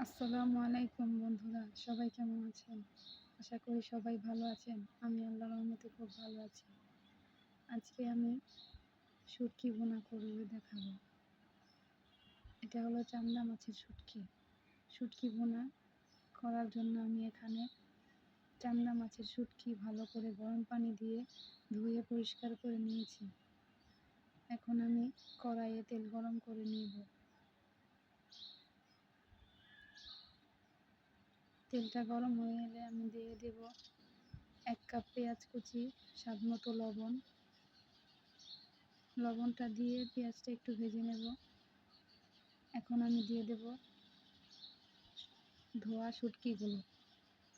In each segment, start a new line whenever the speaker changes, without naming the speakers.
আসসালামু আলাইকুম বন্ধুরা, সবাই কেমন আছেন? আশা করি সবাই ভালো আছেন। আমি আল্লাহর রহমতে খুব ভালো আছি। আজকে আমি শুটকি বোনা করে দেখাবো। এটা হলো চান্দা মাছের শুটকি। শুটকি বোনা করার জন্য আমি এখানে চান্দা মাছের শুটকি ভালো করে গরম পানি দিয়ে ধুয়ে পরিষ্কার করে নিয়েছি। এখন আমি কড়াইয়ে তেল গরম করে নিব। তেলটা গরম হয়ে এলে আমি দিয়ে দেব এক কাপ পেঁয়াজ কুচি, স্বাদ মতো লবণ। লবণটা দিয়ে পেঁয়াজটা একটু ভেজে নেব। এখন আমি দিয়ে দেব ধোয়া শুটকিগুলো।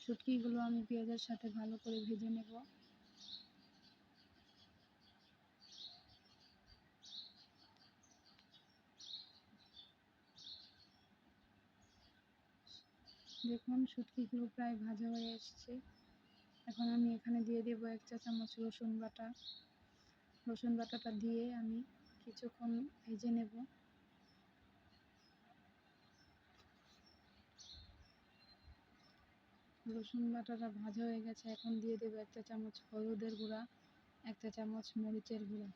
শুটকিগুলো আমি পেঁয়াজের সাথে ভালো করে ভেজে নেব। দেখুন শুটকিগুলো প্রায় ভাজা হয়ে এসছে। এখন আমি এখানে দিয়ে দেবো এক চা চামচ রসুন বাটা। রসুন বাটাটা দিয়ে আমি কিছুক্ষণ ভেজে নেব। রসুন বাটাটা ভাজা হয়ে গেছে, এখন দিয়ে দেবো একটা চামচ হলুদের গুঁড়া একটা চামচ মরিচের গুঁড়া।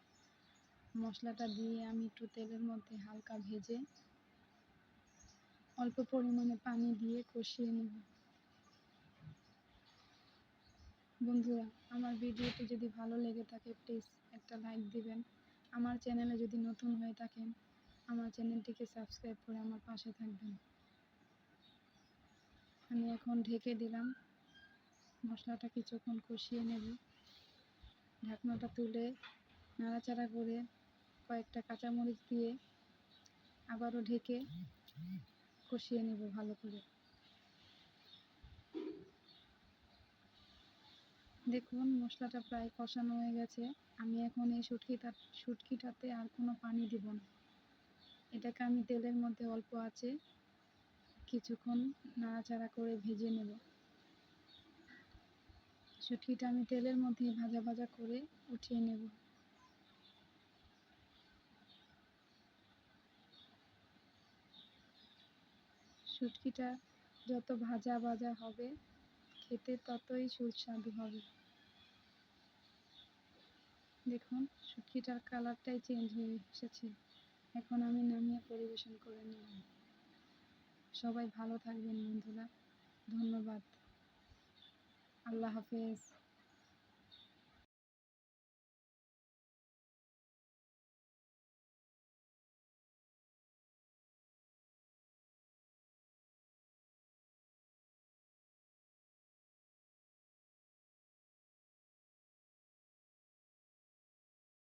মশলাটা দিয়ে আমি একটু তেলের মধ্যে হালকা ভেজে অল্প পরিমাণে পানি দিয়ে কষিয়ে নেব। বন্ধুরা, আমার ভিডিওটি যদি ভালো লেগে থাকে প্লিজ একটা লাইক দিবেন। আমার চ্যানেলে যদি নতুন হয়ে থাকেন, আমার চ্যানেলটিকে সাবস্ক্রাইব করে আমার পাশে থাকবেন। আমি এখন ঢেকে দিলাম। মশলাটা কিছুক্ষণ কষিয়ে নেব। ঢাকনাটা তুলে নাড়াচাড়া করে কয়েকটা কাঁচামরিচ দিয়ে আবারও ঢেকে কষিয়ে নেব ভালো করে। দেখুন, মশলাটা প্রায় কষানো হয়ে গেছে। আমি এখন এই শুটকিটা শুটকিটাতে আর কোনো পানি দিব না। এটাকে আমি তেলের মধ্যে অল্প আছে। কিছুক্ষণ নাড়াচাড়া করে ভেজে নেব। শুটকিটা আমি তেলের মধ্যে ভাজা ভাজা করে উঠিয়ে নেব। শুটকিটা যত ভাজা ভাজা হবে, খেতে ততই সুস্বাদু হবে। দেখুন, শুটকিটার কালারটাই চেঞ্জ হয়ে এসেছে। এখন আমি নামিয়ে পরিবেশন করে নিলাম। সবাই ভালো থাকবেন বন্ধুরা। ধন্যবাদ। আল্লাহ হাফেজ।